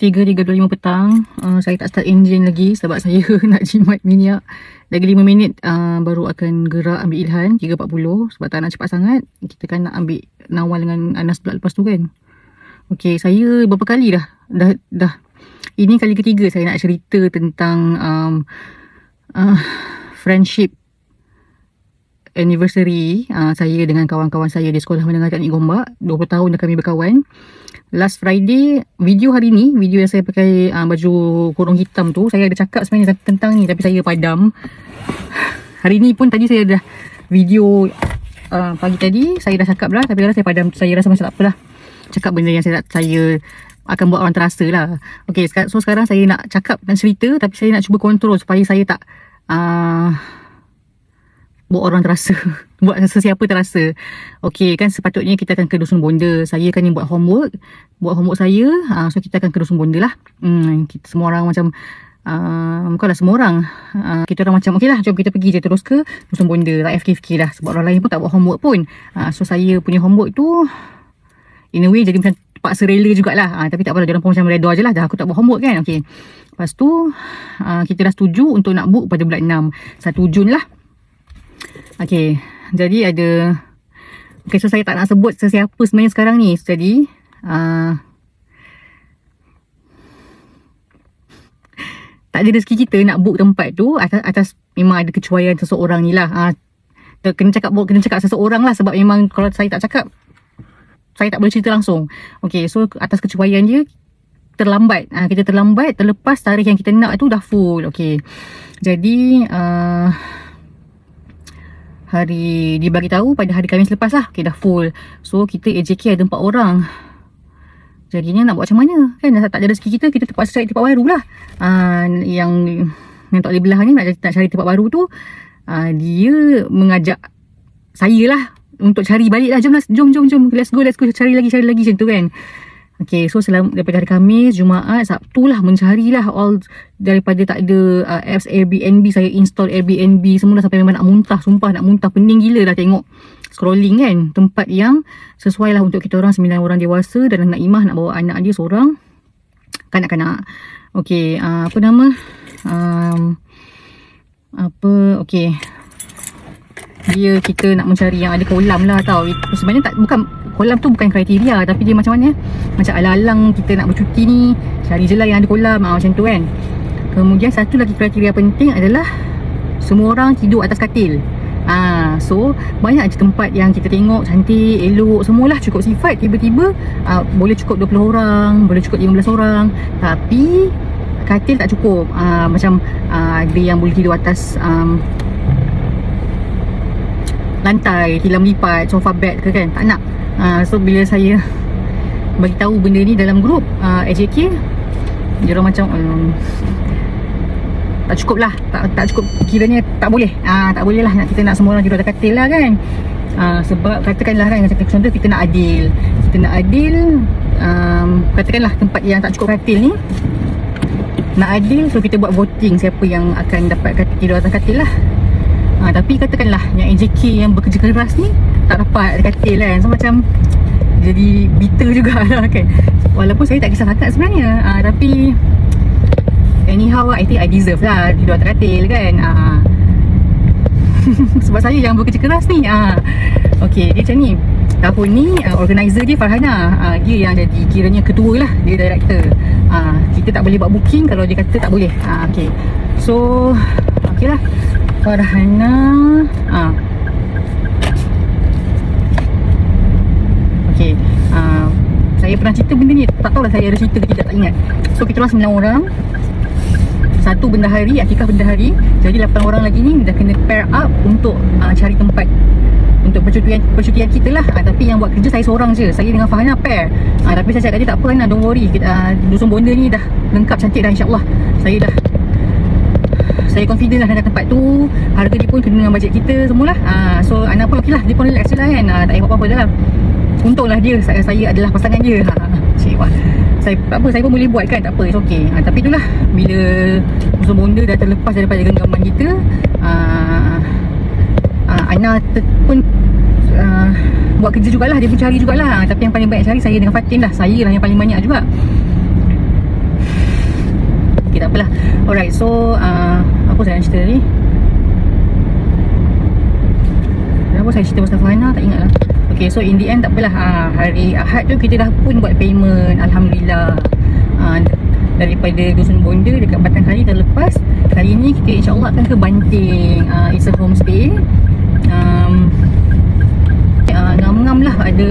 3.35 petang. Uh, Saya tak start engine lagi Sebab saya nak jimat minyak. Lagi 5 minit uh, Baru akan gerak ambil Ilhan 3.40 Sebab tak nak cepat sangat Kita kan nak ambil Nawal dengan Anas pula lepas tu kan. Okay saya berapa kali dah Dah dah. Ini kali ketiga saya nak cerita tentang um, uh, Friendship Anniversary uh, Saya dengan kawan-kawan saya Di sekolah menengah teknik gombak 20 tahun dah kami berkawan. Last Friday video hari ni video yang saya pakai uh, baju kurung hitam tu saya ada cakap sebenarnya tentang ni tapi saya padam. Hari ni pun tadi saya dah video uh, pagi tadi saya dah cakap lah tapi lah saya padam saya rasa macam tak apalah. Cakap benda yang saya saya akan buat orang terasa lah. Okay, so sekarang saya nak cakap dan cerita tapi saya nak cuba kontrol supaya saya tak uh, buat orang terasa. Buat sesiapa terasa. Okey kan sepatutnya kita akan ke dusun bonda. Saya kan yang buat homework. Buat homework saya uh, so kita akan ke dusun bonda lah. Hmm, kita semua orang macam Uh, bukanlah semua orang. Uh, Kita orang macam Okay lah jom kita pergi je terus ke Dusun Bonda Tak fikir lah. Sebab orang lain pun tak buat homework pun. Uh, So saya punya homework tu In a way jadi macam Paksa rela jugalah. Uh, Tapi tak apa lah Diorang pun macam reda je lah. Dah aku tak buat homework kan? Okay Lepas tu uh, Kita dah setuju Untuk nak book pada bulan 6 1 Jun lah Okay, jadi ada Okay, so saya tak nak sebut sesiapa sebenarnya sekarang ni. Jadi uh, Tak ada rezeki kita nak book tempat tu Atas, atas memang ada kecuaian seseorang ni lah. Uh, Kena cakap kena cakap seseorang lah Sebab memang kalau saya tak cakap Saya tak boleh cerita langsung. Okay, so atas kecuaian dia Terlambat. Uh, Kita terlambat Terlepas tarikh yang kita nak tu dah full. Okay Jadi uh, hari dia bagi tahu pada hari Khamis lepas lah. Okay, dah full. So kita AJK ada empat orang. Jadinya nak buat macam mana? Kan dah tak ada rezeki kita kita terpaksa cari tempat baru lah. Uh, yang yang tak boleh belah ni nak, nak cari tempat baru tu uh, dia mengajak saya lah untuk cari balik lah. Jom lah jom jom jom. Let's go let's go. Cari lagi cari lagi macam tu kan Okay, so selama daripada hari Khamis, Jumaat, Sabtu lah mencarilah all daripada tak ada uh, apps Airbnb, saya install Airbnb semua dah sampai memang nak muntah, sumpah nak muntah, pening gila dah tengok scrolling kan, tempat yang sesuai lah untuk kita orang, sembilan orang dewasa dan nak imah nak bawa anak dia seorang, kanak-kanak. Okay, uh, apa nama? Um, apa, okay. Dia kita nak mencari yang ada kolam lah tau. Sebenarnya tak bukan kolam tu bukan kriteria tapi dia macam mana? Macam alang-alang kita nak bercuti ni cari je lah yang ada kolam. Ah, macam tu kan. Kemudian satu lagi kriteria penting adalah semua orang tidur atas katil. Ah, so banyak je tempat yang kita tengok cantik, elok, semualah cukup sifat. Tiba-tiba ah, boleh cukup 20 orang, boleh cukup 15 orang. Tapi katil tak cukup. Ah, macam ada yang boleh tidur atas um, lantai, tilam lipat, sofa bed ke kan? Tak nak uh, So bila saya bagi tahu benda ni dalam grup uh, AJK Dia orang macam um, Tak cukup lah. Tak, tak cukup kiranya tak boleh. Uh, Tak boleh lah nak, kita nak semua orang tidur atas katil lah kan. Uh, Sebab katakanlah kan Macam contoh kita nak adil. Kita nak adil um, Katakanlah tempat yang tak cukup katil ni Nak adil so kita buat voting Siapa yang akan dapat tidur atas katil lah uh, Tapi katakanlah yang AJK yang bekerja keras ni tak dapat katil kan. So macam jadi bitter jugalah kan. Walaupun saya tak kisah sangat sebenarnya. Uh, tapi anyhow I think I deserve lah tidur atas katil kan. Uh, sebab saya yang bekerja keras ni. Uh, ok dia macam ni. Tahun ni uh, organizer dia Farhana uh, dia yang jadi kiranya ketua lah dia director. Uh, kita tak boleh buat booking kalau dia kata tak boleh. Uh, ok so ok lah Farhana. Uh, Okay uh, Saya pernah cerita benda ni. Tak tahulah saya ada cerita ke tidak Tak ingat. So kita orang 9 orang. Satu bendahari Akikah bendahari Jadi 8 orang lagi ni Dah kena pair up Untuk uh, cari tempat. Untuk percutian percutian kita lah. Uh, Tapi yang buat kerja saya seorang je. Saya dengan Fahana pair. Uh, Tapi saya cakap dia tak apa Hana Don't worry. Kita, uh, Dusun Bonda ni dah lengkap cantik dah insyaAllah. Saya dah saya confident lah dengan tempat tu. Harga dia pun kena dengan bajet kita semualah. Uh, So Ana pun okey lah. Dia pun relax je lah kan. Uh, Tak payah apa-apa dalam Untunglah dia. Saya, saya adalah pasangan dia. Ha, cik wah. Saya apa saya pun boleh buat kan. Tak apa it's okay. Ha, tapi itulah. Bila musuh bonda dah terlepas daripada genggaman kita uh, uh, Ana pun uh, buat kerja jugalah. Dia pun cari jugalah. Tapi yang paling banyak cari saya dengan Fatin lah. Saya lah yang paling banyak juga. Okay tak apalah. Alright so uh, saya nak cerita tadi Kenapa saya cerita pasal Fahana Tak ingat lah. Okay so in the end tak apalah. Uh, Hari Ahad tu kita dah pun buat payment Alhamdulillah. Uh, Daripada Dusun Bonda Dekat Batang Kali terlepas Kali ni kita insyaAllah akan ke Banting. Uh, It's a homestay. Um, uh, Ngam-ngam lah. Ada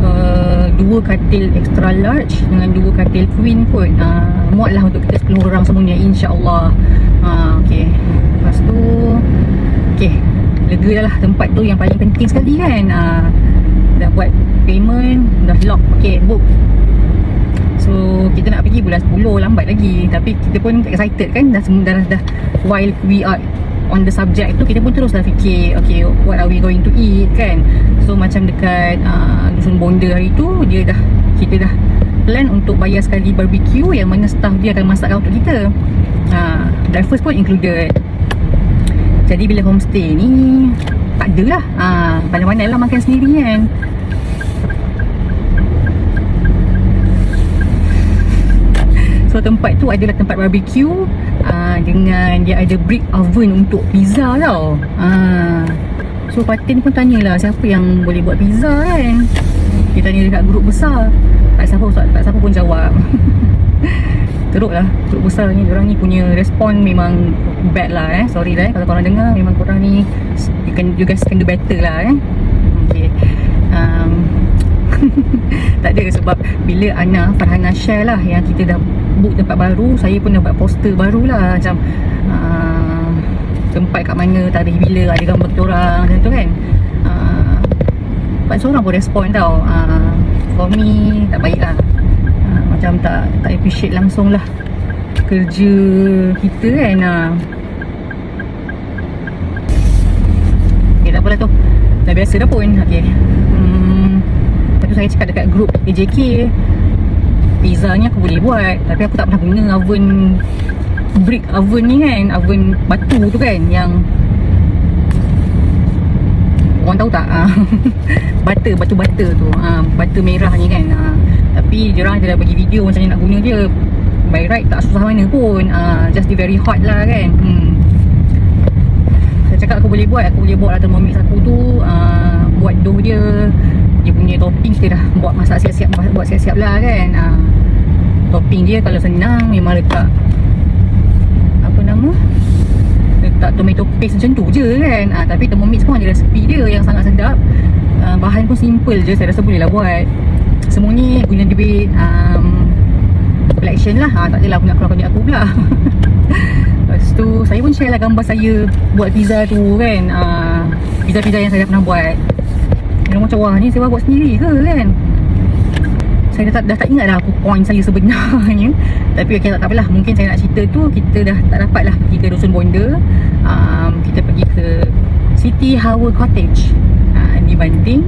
uh, Dua katil extra large Dengan dua katil queen pun. Uh, Muat lah untuk kita 10 orang semuanya InsyaAllah uh, Okay Lepas tu Okay Lega dah lah tempat tu yang paling penting sekali kan. Uh, Dah buat payment Dah lock Okay book So kita nak pergi bulan 10 lambat lagi. Tapi kita pun excited kan. Dah semua dah, dah While we are on the subject tu Kita pun terus dah fikir Okay what are we going to eat kan. So macam dekat uh, Dusun Bonda hari tu Dia dah Kita dah plan untuk bayar sekali barbecue Yang mana staff dia akan masakkan untuk kita uh, Breakfast pun included. Jadi bila homestay ni Tak ada lah uh, Pandai-pandai lah makan sendiri kan. So tempat tu adalah tempat barbecue uh, Dengan dia ada brick oven untuk pizza tau. Uh, So Fatin pun tanyalah siapa yang boleh buat pizza kan? Dia tanya dekat grup besar. Tak siapa, tak siapa pun jawab Teruk lah grup besar ni. Diorang ni punya respon memang bad lah eh. Sorry lah eh. Kalau korang dengar memang korang ni You, can, you guys can do better lah eh. Okay. Um, tak ada sebab bila Ana Farhana share lah yang kita dah book tempat baru saya pun dapat poster baru lah macam uh, tempat kat mana tarikh bila ada gambar kita orang macam tu kan. Uh, Lepas seorang pun respon tau. Uh, For me tak baik lah Macam tak tak appreciate langsung lah Kerja kita kan uh. Okay tak apalah tu. Dah biasa dah pun. Okay hmm, tu saya cakap dekat group AJK Pizzanya aku boleh buat Tapi aku tak pernah guna oven Brick oven ni kan Oven batu tu kan Yang Orang tahu tak? Butter, batu butter tu ah, Butter merah ni kan ah, Tapi diorang ada dah bagi video Macam nak guna dia By right tak susah mana pun. Ah, Just be very hot lah kan. Hmm. Saya cakap aku boleh buat Aku boleh buat lah thermomix aku tu. Ah, Buat dough dia Dia punya topping kita dah Buat masak siap-siap Buat siap-siap lah kan. Ah, Topping dia kalau senang Memang letak Apa nama? Letak tomato paste macam tu je kan. Ah, Tapi thermomix pun ada resepi dia Yang sangat sedap. Ah, Bahan pun simple je Saya rasa boleh lah buat Semua ni guna duit um, Collection lah. Ah, Tak adalah aku nak keluar duit aku pula. Lepas tu Saya pun share lah gambar saya Buat pizza tu kan. Ah, Pizza-pizza yang saya pernah buat. Dia macam wah ni saya buat sendiri ke kan? Saya dah tak, dah tak ingat dah apa point saya sebenarnya. Tapi okay, tak, tak apalah. Mungkin saya nak cerita tu Kita dah tak dapat lah pergi ke Dusun Bonda. Um, Kita pergi ke City Hawa Cottage. Uh, Di Banting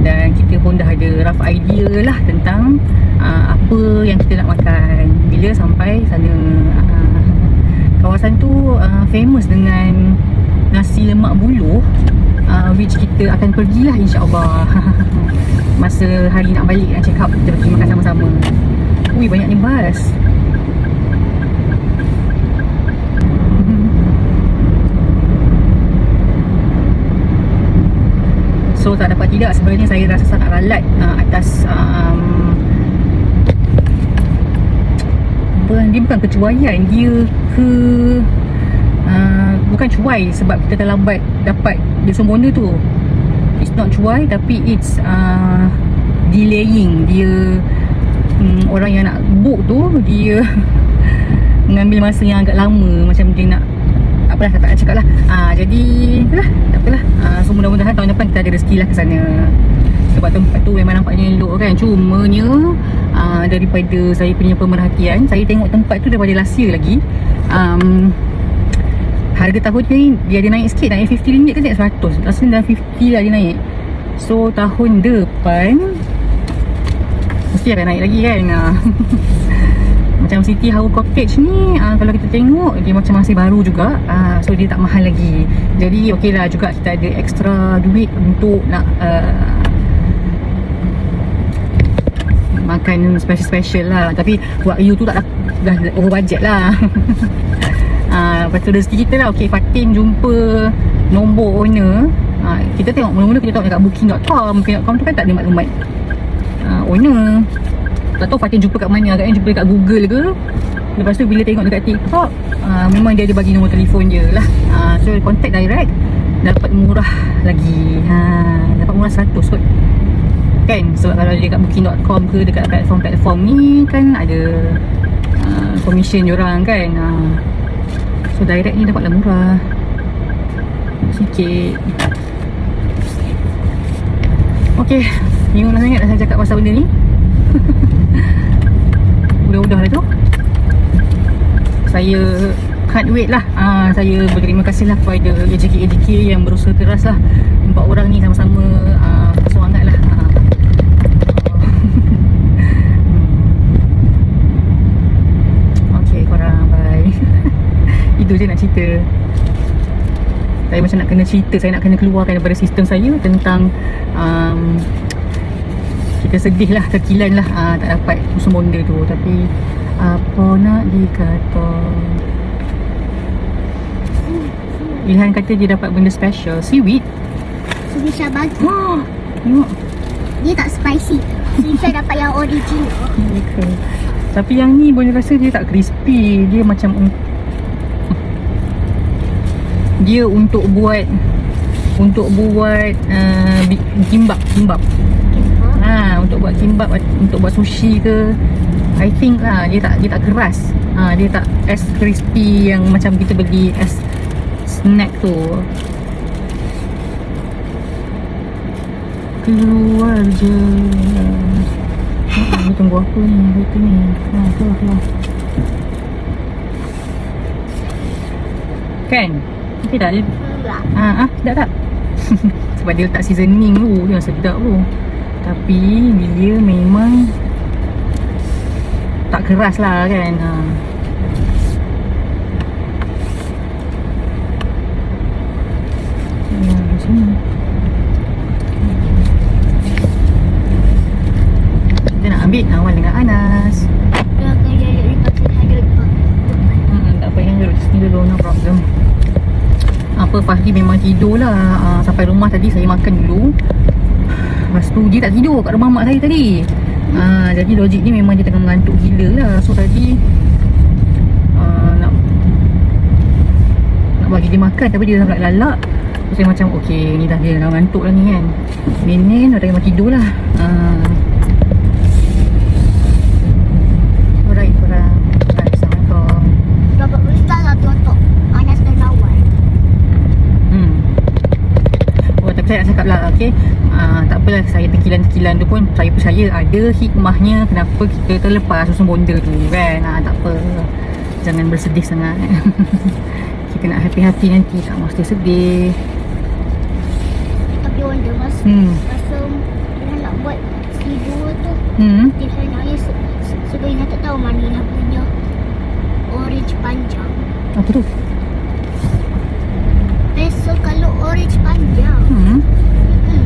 Dan kita pun dah ada rough idea lah Tentang uh, Apa yang kita nak makan. Bila sampai sana uh, Kawasan tu uh, famous dengan Nasi lemak buluh uh, Which kita akan pergilah insyaAllah. Masa hari nak balik nak check up Kita pergi makan sama-sama. Ui banyak ni bas So tak dapat tidak sebenarnya saya rasa sangat ralat uh, Atas um, Dia bukan kecuaian Dia ke uh, Bukan cuai sebab kita terlambat dapat Di Bonda tu. It's not cuai tapi it's uh, Delaying. Dia um, Orang yang nak book tu Dia Mengambil masa yang agak lama. Macam dia nak Tak apalah tak nak cakap lah. Uh, Jadi Itulah Tak apalah uh, So mudah-mudahan tahun depan kita ada rezeki lah ke sana. Sebab tempat tu memang nampaknya elok kan. Cumanya uh, Daripada saya punya pemerhatian Saya tengok tempat tu daripada last year lagi. Um, Harga tahun ni dia ada naik sikit. Naik RM50 ke naik RM100 Rasa dah 50 lah dia naik. So tahun depan Mesti akan naik lagi kan? Ah. Macam City Hawa Cottage ni uh, Kalau kita tengok Dia macam masih baru juga. Uh, So dia tak mahal lagi. Jadi okey lah juga Kita ada extra duit Untuk nak uh, makan special-special lah. Tapi buat you tu tak dah, dah over budget lah. Ah, lepas tu rezeki kita lah. Okay Fatin jumpa Nombor owner. Ah, Kita tengok mula-mula kita tengok dekat booking.com Booking.com tu kan tak ada maklumat. Ah, Owner Tak tahu Fatin jumpa kat mana Agaknya jumpa dekat Google ke. Lepas tu bila tengok dekat TikTok ah, Memang dia ada bagi nombor telefon je lah. Ah, So contact direct Dapat murah lagi. Ha, Dapat murah 100 kot. Kan? Sebab kalau dekat booking.com ke Dekat platform-platform ni Kan ada uh, Commission diorang kan? Uh, So direct ni dapatlah murah. Sikit. Okay Bingung lah sangat nak saya cakap pasal benda ni Udah-udah lah tu. Saya Can't wait lah. Uh, Saya berterima kasih lah kepada AJK-AJK yang berusaha keras lah. Empat orang ni sama-sama uh, Semangat lah. Uh. Okay korang bye. Itu je nak cerita. Saya macam nak kena cerita Saya nak kena keluarkan daripada sistem saya Tentang um, Kita sedih lah Terkilan lah. Uh, Tak dapat musuh bonda tu. Tapi Apa nak dikata? Ilhan kata dia dapat benda special. Seaweed? Sumisha bagi Wah Tengok. Dia tak spicy. Sumisha dapat yang original. Okay. Tapi yang ni boleh rasa dia tak crispy. Dia macam dia untuk buat untuk buat uh, kimbap, kimbap. Ha, untuk buat kimbap untuk buat sushi ke I think lah dia tak dia tak keras. Ha, dia tak as crispy yang macam kita beli as snack tu. Keluar je. Ha, ni tunggu apa ni? Itu ni. Ha, keluar keluar. Kan? Okey tak dia? Ha, ah, sedap tak? Sebab dia letak seasoning tu, dia sedap tu. Tapi dia memang tak keras lah kan. Ha. Ya. Kita nak ambil awal dengan Anas. Dia akan lepas sini dulu, no problem. Apa Fahri memang tidur lah uh, Sampai rumah tadi saya makan dulu Lepas tu dia tak tidur kat rumah mak saya tadi. Uh, Jadi logik ni memang dia tengah mengantuk gila lah. So tadi uh, Nak Nak bagi dia makan tapi dia dah lalak. So saya macam okay ni dah dia dah ngantuk lah ni kan. Nenek dah memang tidur lah. Uh, Dapat berita lah Hmm. Oh, tapi saya nak cakap lah, okay. Uh, tak apalah, saya tekilan-tekilan tu pun saya percaya ada hikmahnya kenapa kita terlepas susun bonda tu kan. Uh, tak apa. Jangan bersedih sangat. kita nak happy-happy nanti, tak mesti sedih. Tapi wonder mas Hmm. Masa dia nak buat Sidul tu Hmm. Dia sebenarnya se- se- Sebenarnya tak tahu mana nak punya Orange panjang Apa tu? Biasa kalau orange panjang Hmm. hmm.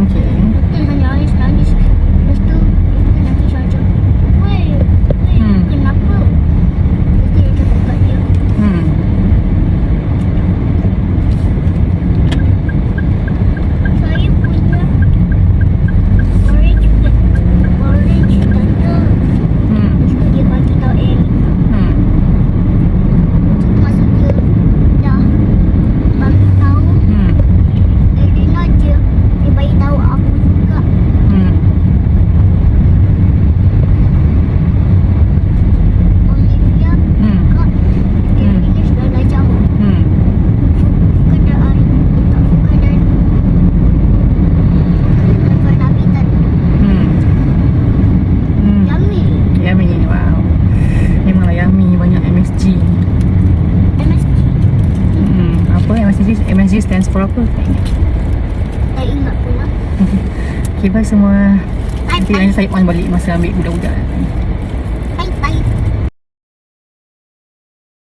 Okay. Betul hanya nangis nangis Lepas tu Dia nangis saja Weh Weh Hmm. Kenapa Lepas tu dia cakap kat dia Hmm. Saya punya Orange Orange tante Hmm. Lepas tu dia bagi tahu Ellie Hmm. Masa dia dah Bagi tahu Hmm. Elena je Dia bagi tahu aku juga Hmm. Olivia Hmm. Kak Dia Hmm. finish dah dah jauh Hmm. keadaan tak keadaan keadaan habitat Hmm. Hmm. yummy Yummy. Wow. Memanglah yummy banyak MSG. MSG Hmm. Apa MSG? For apa? Tak ingat. tak ingat pula Okay, bye semua. nanti saya on balik masa ambil budak-budak.